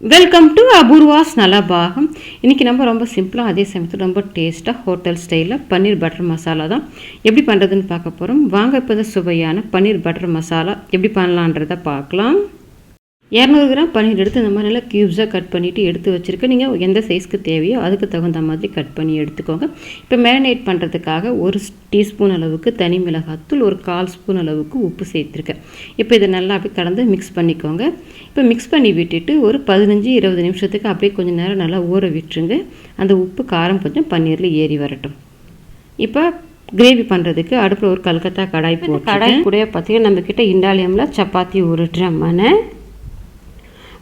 Welcome to Apoorva's Nalabagam இன்றைக்கி நம்ம ரொம்ப சிம்பிளாக அதே சமயத்தில் ரொம்ப டேஸ்ட்டாக ஹோட்டல் ஸ்டைலில் பன்னீர் பட்டர் மசாலா தான். எப்படி பண்ணுறதுன்னு பார்க்க போகிறோம் வாங்க இப்போ சுவையான பன்னீர் பட்டர் மசாலா எப்படி பண்ணலான்றதை பார்க்கலாம். இரநூறு கிராம் பன்னீர் எடுத்து இந்த மாதிரி நல்லா க்யூப்ஸாக கட் பண்ணிவிட்டு எடுத்து வச்சுருக்கேன். நீங்கள் எந்த சைஸ்க்கு தேவையோ அதுக்கு தகுந்த மாதிரி கட் பண்ணி எடுத்துக்கோங்க. இப்போ மேரினேட் பண்ணுறதுக்காக ஒரு டீஸ்பூன் அளவுக்கு தனி மிளகாத்தூள் ஒரு கால் ஸ்பூன் அளவுக்கு உப்பு சேர்த்துருக்கேன். இப்போ இதை நல்லா அப்படியே கலந்து மிக்ஸ் பண்ணிக்கோங்க. இப்போ மிக்ஸ் பண்ணி விட்டுட்டு ஒரு பதினஞ்சு இருபது நிமிஷத்துக்கு அப்படியே கொஞ்சம் நேரம் நல்லா ஊற விட்டுருங்க. அந்த உப்பு காரம் கொஞ்சம் பன்னீரில் ஏறி வரட்டும். இப்போ கிரேவி பண்ணுறதுக்கு அடுப்பில் ஒரு கல்கத்தா கடாய் போட்டு கடாய் கூட பார்த்தீங்கன்னா நம்மக்கிட்ட இண்டாலியமில் சப்பாத்தி உருட்டுற மனை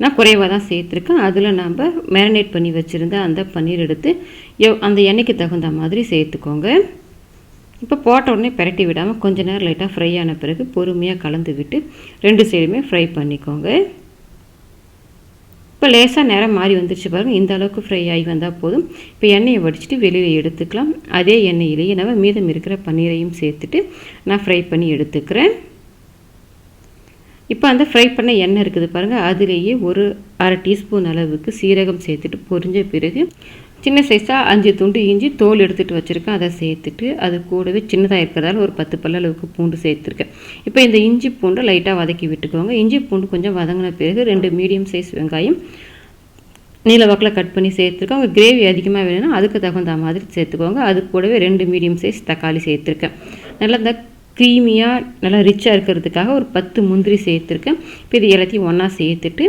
நான் குறைவாக தான் சேர்த்துருக்கேன். அதில் நாம் மேரினேட் பண்ணி வச்சுருந்த அந்த பன்னீர் எடுத்து அந்த எண்ணெய்க்கு தகுந்த மாதிரி சேர்த்துக்கோங்க. இப்போ போட்ட உடனே பரட்டி விடாமல் கொஞ்ச நேரம் லைட்டாக ஃப்ரை ஆன பிறகு பொறுமையாக கலந்து விட்டு ரெண்டு சைடுமே ஃப்ரை பண்ணிக்கோங்க. இப்போ லேசாக நேரம் மாறி வந்துருச்சு பாருங்கள் இந்த அளவுக்கு ஃப்ரை ஆகி வந்தால் போதும். இப்போ எண்ணெயை வடிச்சிட்டு வெளியில் எடுத்துக்கலாம். அதே எண்ணெயிலேயே நம்ம மீதம் இருக்கிற பன்னீரையும் சேர்த்துட்டு நான் ஃப்ரை பண்ணி எடுத்துக்கிறேன். இப்போ அந்த ஃப்ரை பண்ண எண்ணெய் இருக்குது பாருங்கள் அதிலேயே ஒரு அரை டீஸ்பூன் அளவுக்கு சீரகம் சேர்த்துட்டு பொரிஞ்ச பிறகு சின்ன சைஸாக அஞ்சு துண்டு இஞ்சி தோல் எடுத்துகிட்டு வச்சுருக்கேன். அதை சேர்த்துட்டு அது கூடவே சின்னதாக இருக்கிறதால ஒரு பத்து பல்ல அளவுக்கு பூண்டு சேர்த்துருக்கேன். இப்போ இந்த இஞ்சி பூண்டை லைட்டாக வதக்கி விட்டுக்கோங்க. இஞ்சி பூண்டு கொஞ்சம் வதங்கின பிறகு ரெண்டு மீடியம் சைஸ் வெங்காயம் நீளவாக்கில் கட் பண்ணி சேர்த்துருக்கோம். உங்கள் கிரேவி அதிகமாக வேணும்னா அதுக்கு தகுந்த மாதிரி சேர்த்துக்கோங்க. அது கூடவே ரெண்டு மீடியம் சைஸ் தக்காளி சேர்த்துருக்கேன். நல்லா இந்த க்ரீமியாக நல்லா ரிச்சாக இருக்கிறதுக்காக ஒரு பத்து முந்திரி சேர்த்துருக்கேன். இப்போ இது எல்லாத்தையும் ஒன்றா சேர்த்துட்டு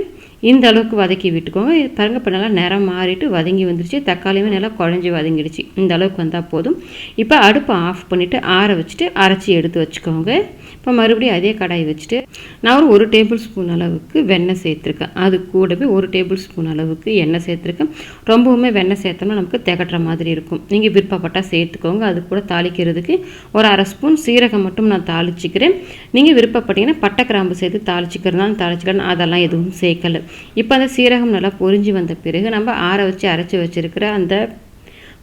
இந்த அளவுக்கு வதக்கி விட்டுக்கோங்க. பாருங்க இப்போ நல்லா நிறம் மாறிட்டு வதங்கி வந்துருச்சு. தக்காளியுமே நல்லா குழஞ்சி வதங்கிடுச்சு. இந்த அளவுக்கு வந்தால் போதும். இப்போ அடுப்பை ஆஃப் பண்ணிவிட்டு ஆற வச்சுட்டு அரைச்சி எடுத்து வச்சுக்கோங்க. இப்போ மறுபடியும் அதே கடாய் வச்சுட்டு நான் ஒரு ஒரு டேபிள் ஸ்பூன் அளவுக்கு வெண்ணெய் சேர்த்துருக்கேன். அது கூடவே ஒரு டேபிள் ஸ்பூன் அளவுக்கு எண்ணெய் சேர்த்துருக்கேன். ரொம்பவுமே வெண்ணெய் சேர்த்தோம்னா நமக்கு திகட்டுற மாதிரி இருக்கும். நீங்கள் விருப்பப்பட்டால் சேர்த்துக்கோங்க. அது கூட தாளிக்கிறதுக்கு ஒரு அரை ஸ்பூன் சீரகம் மட்டும் நான் தாளிச்சிக்கிறேன். நீங்கள் விருப்பப்பட்டீங்கன்னா பட்டை கிராம்பு சேர்த்து தாளிச்சிக்கிறதுனாலும் தாளிச்சிக்கிறேன் அதெல்லாம் எதுவும் சேர்க்கலை. இப்போ அந்த சீரகம் நல்லா பொரிஞ்சு வந்த பிறகு நம்ம ஆற வச்சு அரைச்சி வச்சுருக்கிற அந்த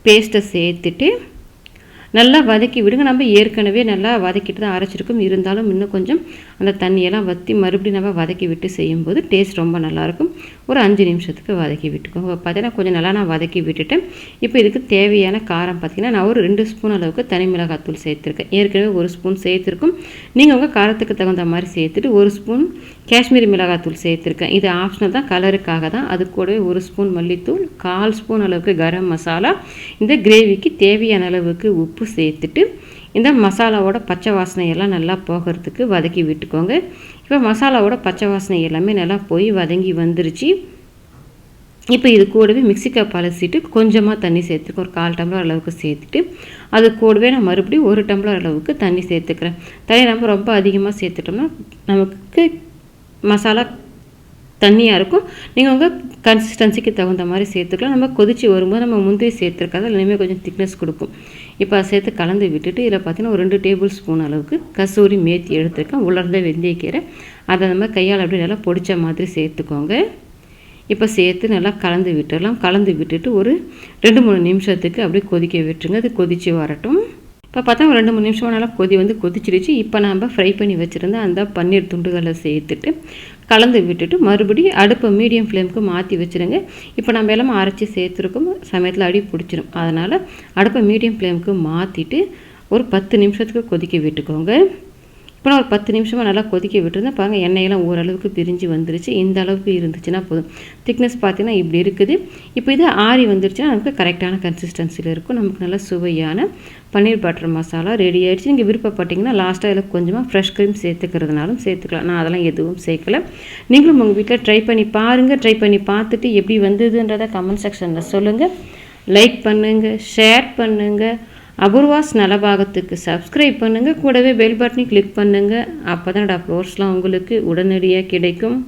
பேஸ்ட்டை சேர்த்துட்டு நல்லா வதக்கி விடுங்க. நம்ம ஏற்கனவே நல்லா வதக்கிட்டு தான் அரைச்சிருக்கோம். இருந்தாலும் இன்னும் கொஞ்சம் அந்த தண்ணியெல்லாம் வற்றி மறுபடியும் நம்ம வதக்கி விட்டு செய்யும்போது டேஸ்ட் ரொம்ப நல்லாயிருக்கும் ஒரு அஞ்சு நிமிஷத்துக்கு வதக்கி விட்டுக்கோங்க பார்த்தீங்கன்னா கொஞ்சம் நல்லா நான் வதக்கி விட்டுட்டேன் இப்போ இதுக்கு தேவையான காரம் பார்த்திங்கன்னா நான் ஒரு ரெண்டு ஸ்பூன் அளவுக்கு தனி மிளகாத்தூள் சேர்த்துருக்கேன். ஏற்கனவே ஒரு ஸ்பூன் சேர்த்துருக்கும். நீங்கள் உங்கள் காரத்துக்கு தகுந்த மாதிரி சேர்த்துட்டு ஒரு ஸ்பூன் காஷ்மீரி மிளகாத்தூள் சேர்த்துருக்கேன். இது ஆப்ஷனல் தான் கலருக்காக தான். அது கூடவே ஒரு ஸ்பூன் மல்லித்தூள் கால் ஸ்பூன் அளவுக்கு கரம் மசாலா. இந்த கிரேவிக்கு தேவையான அளவுக்கு உப்பு சேர்த்துட்டு இந்த மசாலாவோட பச்சை வாசனை எல்லாம் நல்லா போகிறதுக்கு வதக்கி விட்டுக்கோங்க. இப்போ மசாலாவோட பச்சை வாசனை எல்லாமே நல்லா போய் வதங்கி வந்துருச்சு. இப்போ இது கூடவே மிக்சி கப் அலசிட்டு கொஞ்சமாக தண்ணி சேர்த்துருக்கேன் ஒரு கால் டம்ளர் அளவுக்கு சேர்த்துட்டு அது கூடவே நான் மறுபடியும் ஒரு டம்ளர் அளவுக்கு தண்ணி சேர்த்துக்கிறேன். தண்ணி நம்ம ரொம்ப அதிகமாக சேர்த்துட்டோம்னா நமக்கு மசாலா தண்ணியாக இருக்கும். நீங்கள் உங்கள் கன்சிஸ்டன்சிக்கு தகுந்த மாதிரி சேர்த்துக்கலாம். நம்ம கொதித்து வரும்போது நம்ம முந்தைய சேர்த்துருக்காது இனிமேல் கொஞ்சம் திக்னஸ் கொடுக்கும். இப்போ அதை சேர்த்து கலந்து விட்டுட்டு இதில் பார்த்தீங்கன்னா ஒரு ரெண்டு டேபிள் ஸ்பூன் அளவுக்கு கசூரி மேத்தி எடுத்துருக்கேன். உலர்ந்த வெந்தயக்கீரை அதை நம்ம கையால் அப்படியே நல்லா பொடித்த மாதிரி சேர்த்துக்கோங்க. இப்போ சேர்த்து நல்லா கலந்து விட்டுடலாம். கலந்து விட்டுட்டு ஒரு ரெண்டு மூணு நிமிஷத்துக்கு அப்படியே கொதிக்க விட்டுருங்க. அது கொதித்து வரட்டும். இப்போ பார்த்தா ஒரு ரெண்டு மூணு நிமிஷம் நல்லா கொதி வந்து கொதிச்சிருச்சு. இப்போ நாம் ஃப்ரை பண்ணி வச்சுருந்தா அந்த பன்னீர் துண்டுகளை சேர்த்துட்டு கலந்து விட்டுட்டு மறுபடியும் அடுப்பை மீடியம் ஃப்ளேமுக்கு மாற்றி வச்சுருங்க. இப்போ நம்ம எல்லாம் அரைச்சி சேர்த்துருக்கோம். சமயத்தில் அடி பிடிச்சிரும். அதனால் அடுப்பை மீடியம் ஃப்ளேமுக்கு மாற்றிட்டு ஒரு பத்து நிமிஷத்துக்கு கொதிக்க விட்டுக்கோங்க. இப்போ நான் ஒரு பத்து நிமிஷமாக நல்லா கொதிக்க விட்டுருந்தேன். பாருங்கள் எண்ணெயெல்லாம் ஓரளவுக்கு பிரிஞ்சு வந்துருச்சு. இந்த அளவுக்கு இருந்துச்சுன்னா போதும். திக்னஸ் பார்த்தீங்கன்னா இப்படி இருக்குது. இப்போ இது ஆறி வந்துருச்சுன்னா நமக்கு கரெக்டான கன்சிஸ்டன்சியில் இருக்கும். நமக்கு நல்லா சுவையான பன்னீர் பட்டர் மசாலா ரெடி ஆகிடுச்சு நீங்கள் விருப்பப்பட்டிங்கன்னா லாஸ்ட்டாக இதில் கொஞ்சமாக ஃப்ரெஷ் க்ரீம் சேர்த்துக்கிறதுனாலும் சேர்த்துக்கலாம். நான் அதெல்லாம் எதுவும் சேர்க்கலை. நீங்களும் உங்கள் வீட்டில் ட்ரை பண்ணி பாருங்கள் ட்ரை பண்ணி பார்த்துட்டு எப்படி வந்ததுன்றதை கமெண்ட் செக்ஷனில் சொல்லுங்கள் லைக் பண்ணுங்கள் ஷேர் பண்ணுங்கள் அபூர்வாஸ் நலபாகத்துக்கு சப்ஸ்கிரைப் பண்ணுங்கள் கூடவே பெல் பட்டனையும் கிளிக் பண்ணுங்கள் அப்போ தான் அப்லோட்ஸ்லாம் உங்களுக்கு உடனடியாக கிடைக்கும்.